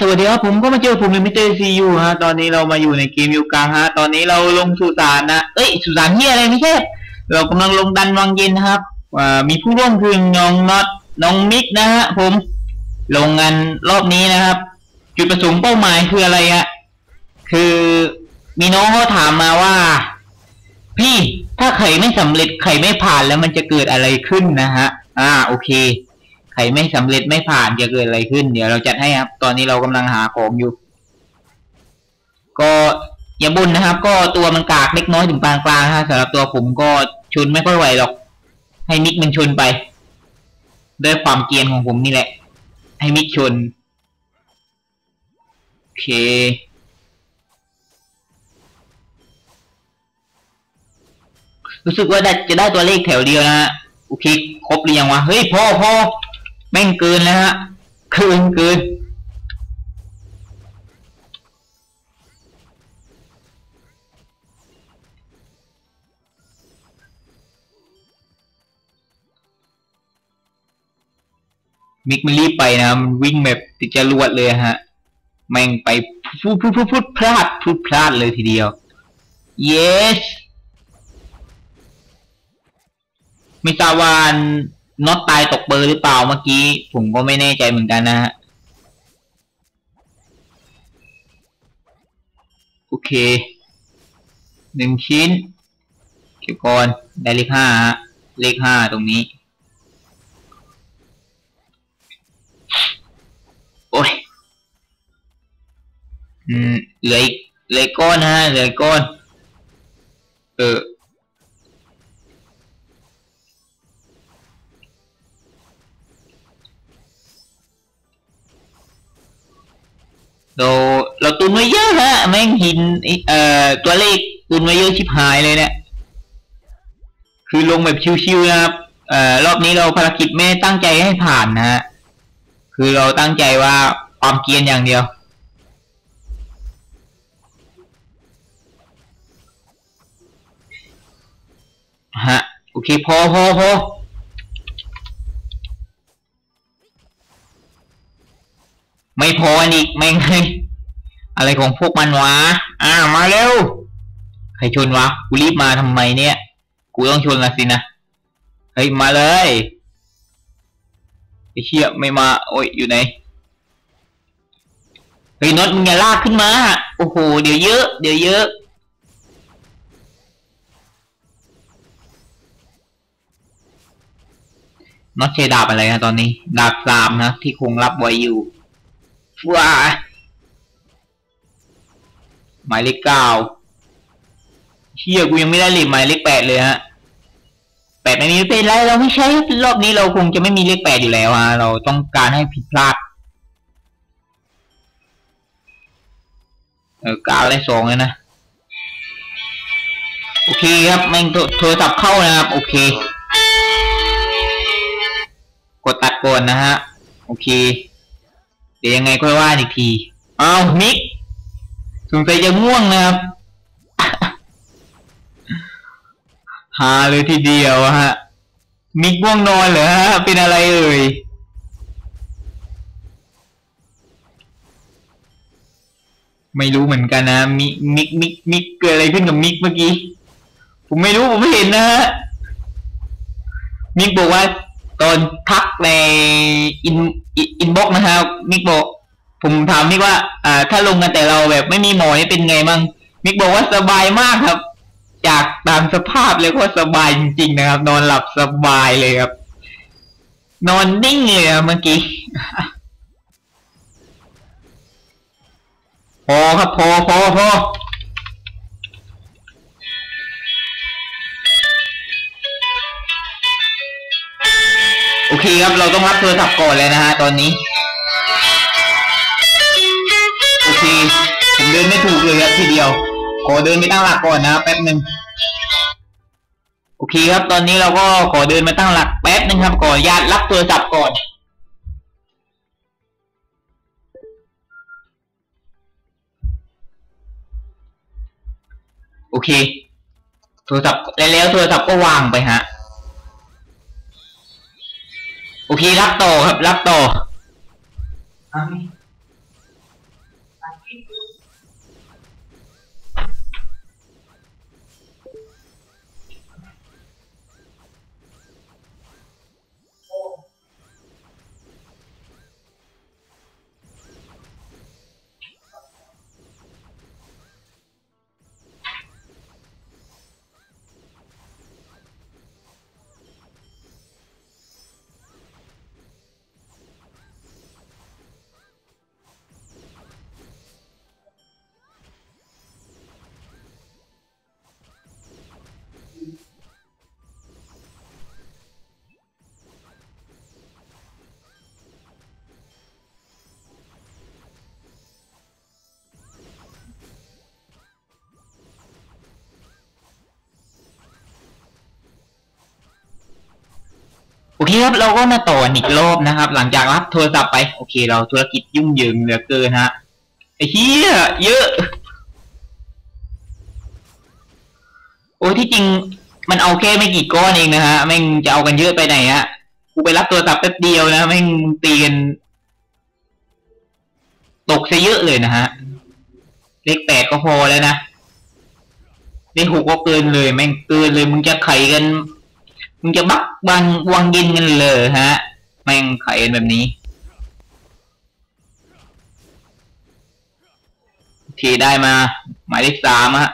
สวัสดีครับผมก็มาเจอผมในมิเตอร์ซียูฮะ ตอนนี้เรามาอยู่ในเกมยูกาฮะ ตอนนี้เราลงสุสานนะ เอ้ยสุสานเฮียอะไรไม่ใช่เรากำลังลงดันวังเย็นนะครับอ่ามีผู้ร่วมคือน้องน็อตน้องมิกนะฮะผมลงงานรอบนี้นะครับ จุดประสงค์เป้าหมายคืออะไรฮะคือมีน้องเขาถามมาว่า พี่ถ้าไข่ไม่สำเร็จไข่ไม่ผ่านแล้วมันจะเกิดอะไรขึ้นนะฮะอ่าโอเค ไข่ไม่สำเร็จไม่ผ่านจะเกิดอะไรขึ้น เดี๋ยวเราจัดให้ครับ ตอนนี้เรากำลังหาของอยู่ ก็อย่าบุญนะครับ ก็ตัวมันกากเล็กน้อยถึงปานกลางฮะสำหรับตัวผมก็ชนไม่ค่อยไหวหรอก ให้มิกมันชนไป ด้วยความเกียนของผมนี่แหละ ให้มิกชนโอเครู้สึกว่าจะได้ตัวเลขแถวเดียวนะฮะโอเค ครบหรือยังวะ เฮ้ยพอพอ แม่งเกินแล้วฮะเกินเกินมิกมันรีบไปนะมันวิ่งแบบติดจรวดเลยฮะ แม่งไปพูดพูดพูดพูดพลาดพูดพลาดเลยทีเดียว yes ไม่ทราบว่า น็อตตายตกเบอร์หรือเปล่าเมื่อกี้ ผมก็ไม่แน่ใจเหมือนกันนะฮะ โอเค หนึ่งชิ้น เก็บก่อน ได้เลขห้าฮะ เลขห้าตรงนี้ โอ้ย อืม เหลืออีกเหลือก้อนฮะ เหลืออีกก้อน เออ เราเราตุนไว้เยอะฮะแม่งหินไอ้เอ่อตัวเลขตุนไว้เยอะชิบหายเลยเนี่ยคือลงแบบชิวๆนะครับเอ่อรอบนี้เราภารกิจไม่ตั้งใจให้ผ่านนะฮะคือเราตั้งใจว่าความเกียนอย่างเดียว ฮะ โอเค พอพอพอ ไม่พออีกแม่งอะไรของพวกมันวะอ่ามาเร็ว ใครชนวะ กูรีบมาทำไมเนี่ย กูต้องชนละสินะ เฮ้ย มาเลยไอ้เชี่ยไม่มา โอ้ย อยู่ไหน เฮ้ยน็อตมึงอย่าลากขึ้นมา โอ้โห เดี๋ยวเยอะ เดี๋ยวเยอะ น็อตใช้ดาบอะไรนะตอนนี้ ดาบสามนะที่คงรับไว้อยู่ ว้าหมายเลขเก้าเชี่ยกูยังไม่ได้เลขหมายเลขแปดเลยฮะแปดไม่มีเป็นไรเราไม่ใช้รอบนี้เราคงจะไม่มีเลขแปดอยู่แล้วฮะเราต้องการให้ผิดพลาดเออก้าและสองเลยนะ โอเคครับแม่งโทรศัพท์เข้านะครับ โอเค กดตัดก่อนนะฮะ โอเค เดี๋ยวยังไงค่อยว่าอีกทีอ้าวมิกสงสัยจะง่วงนะครับหาเลยทีเดียวฮะ มิกง่วงนอนเหรอฮะ เป็นอะไรเอ่ยไม่รู้เหมือนกันนะ มิกมิกมิกมิกเกิดอะไรขึ้นกับมิกเมื่อกี้ ผมไม่รู้ผมไม่เห็นนะฮะ มิกบอกว่า ตอนทักในอินอินบ็อกนะครับมิกบอกผมถามมิกว่า อ่า ถ้าลงกันแต่เราแบบไม่มีหมอนี่เป็นไงมั่งมิกบอกว่าสบายมากครับ จากตามสภาพเลยก็สบายจริงๆนะครับ นอนหลับสบายเลยครับ นอนนิ่งเลยอะเมื่อกี้พอครับพอพอพอ โอเคครับ เราต้องรับโทรศัพท์ก่อนเลยนะฮะตอนนี้ โอเค ผมเดินไม่ถูกเลยครับทีเดียว ขอเดินไปตั้งหลักก่อนนะแป๊บหนึ่งโอเคครับ ตอนนี้เราก็ขอเดินมาตั้งหลักแป๊บหนึ่งครับขออนุญาตรับโทรศัพท์ก่อนโอเค โทรศัพท์แล้วโทรศัพท์ก็วางไปฮะ พีรับต่อครับ รับต่ โอเคครับเราก็มาต่ออีกรอบนะครับ หลังจากรับโทรศัพท์ไป โอเค เราธุรกิจยุ่งเหยิงเหลือเกินฮะไอ้เหี้ยเยอะ โอ้ที่จริงมันเอาแค่ไม่กี่ก้อนเองนะฮะแม่งจะเอากันเยอะไปไหนฮะกูไปรับโทรศัพท์แป๊บเดียวนะแม่งตีกันตกซะเยอะเลยนะฮะเลขแปดก็พอแล้วนะเลขหกก็เกินเลยแม่งเกินเลยมึงจะไขกัน มึงจะบักบังวังยินกันเลยฮะ แม่งไขกันแบบนี้ ทีได้มา หมายเลขสามฮะ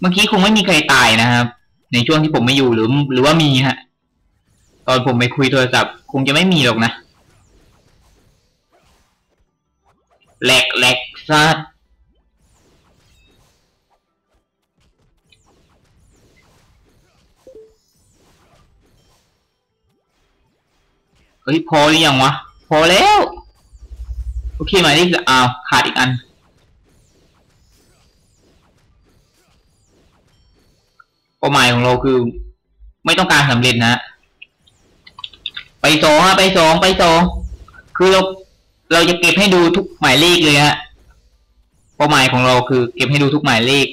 เมื่อกี้คงไม่มีใครตายนะครับ ในช่วงที่ผมไม่อยู่หรือ หรือว่ามีฮะ ตอนผมไปคุยโทรศัพท์คงจะไม่มีหรอกนะแหลกแหลกซัด เฮ้ยพอหรือยังวะ พอแล้ว โอเคหมายเลขอ้าวขาดอีกอัน เป้าหมายของเราคือ ไม่ต้องการสำเร็จนะ ไปสองอะไปสองไปสองคือเราเราจะเก็บให้ดูทุกหมายเลขเลยฮะเป้าหมายของเราคือ เก็บให้ดูทุกหมายเลข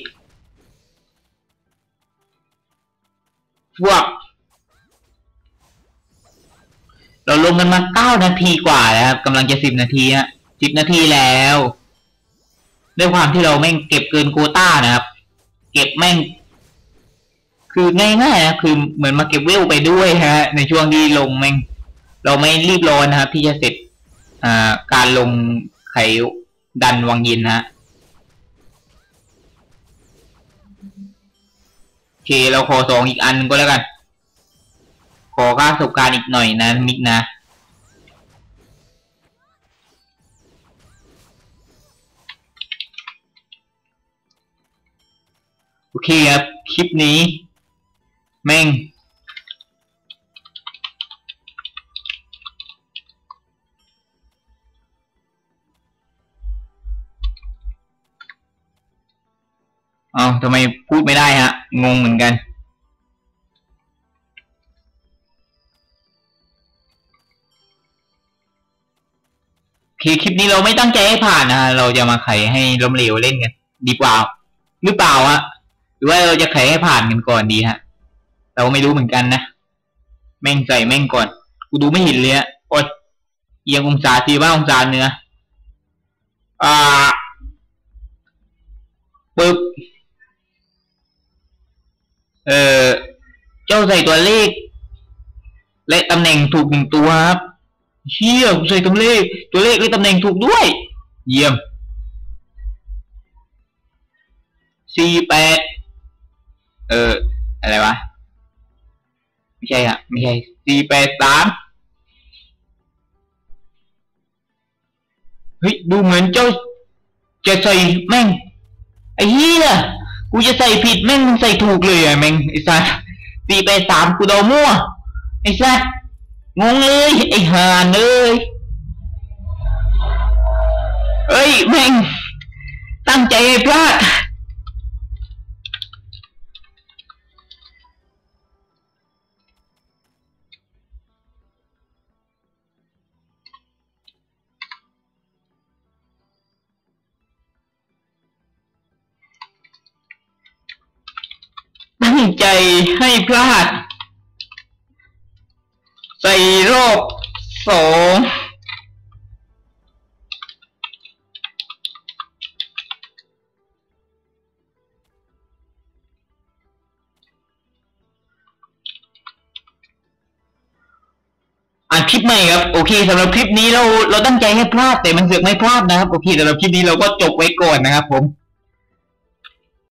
พวก เราลงกันมาเก้านาทีกว่าแล้วครับกำลังจะสิบนาทีฮะสิบนาทีแล้ว ด้วยความที่เราแม่งเก็บเกินโคต้านะครับ เก็บแม่ง คือง่ายๆนะคือเหมือนมาเก็บเวลไปด้วยฮะ ในช่วงที่ลงแม่ง เราไม่รีบร้อนนะครับ ที่จะเสร็จอ่าการลงไขดันวังยินฮะโอเคเราขอสองอีกอันก็แล้วกัน ขอค่าประสบการณ์อีกหน่อยนะมิกนะ โอเคครับ คลิปนี้ แม่ง เอาทำไมพูดไม่ได้ฮะ งงเหมือนกันโอคลิปนี้เราไม่ตั้งใจให้ผ่านนะฮะเราจะมาไขให้ล้มเหลวเล่นกัน ดีกว่า หรือเปล่าฮะ หรือว่าเราจะไขให้ผ่านกันก่อนดีฮะ เราไม่รู้เหมือนกันนะ แม่งใส่แม่งก่อน กูดูไม่เห็นเลยอะอดเอียงองศาทีว่าองศาเนื้ออ่าปึ๊บ เออเจ้าใส่ตัวเลข และตำแหน่งถูกหนึ่งตัวครับเชี่ยใส่ตัวเลข ตัวเลขและตำแหน่งถูกด้วย เยี่ยมสี่แปด ไม่ใช่ฮะไม่ใช่สี่แปดสามเฮ้ย ดูเหมือนเจ้า จะใส่แม่ง ไอ้เหี้ย กูจะใส่ผิดแม่งมึงใส่ถูกเลยอะแม่งไอ้สัสสี่ไปดสามกูเดามั่ว ไอ้สัสงงเลย ไอ้ห่านเลยเอ้ย แม่ง ตั้งใจให้พลาด ใจให้พลาด ใส่รอบสองอ่านคลิปใหม่ครับ โอเคสำหรับคลิปนี้เราเราตั้งใจให้พลาดแต่มันเสือกไม่พลาดนะครับ โอเคสำหรับคลิปนี้เราก็จบไว้ก่อนนะครับผม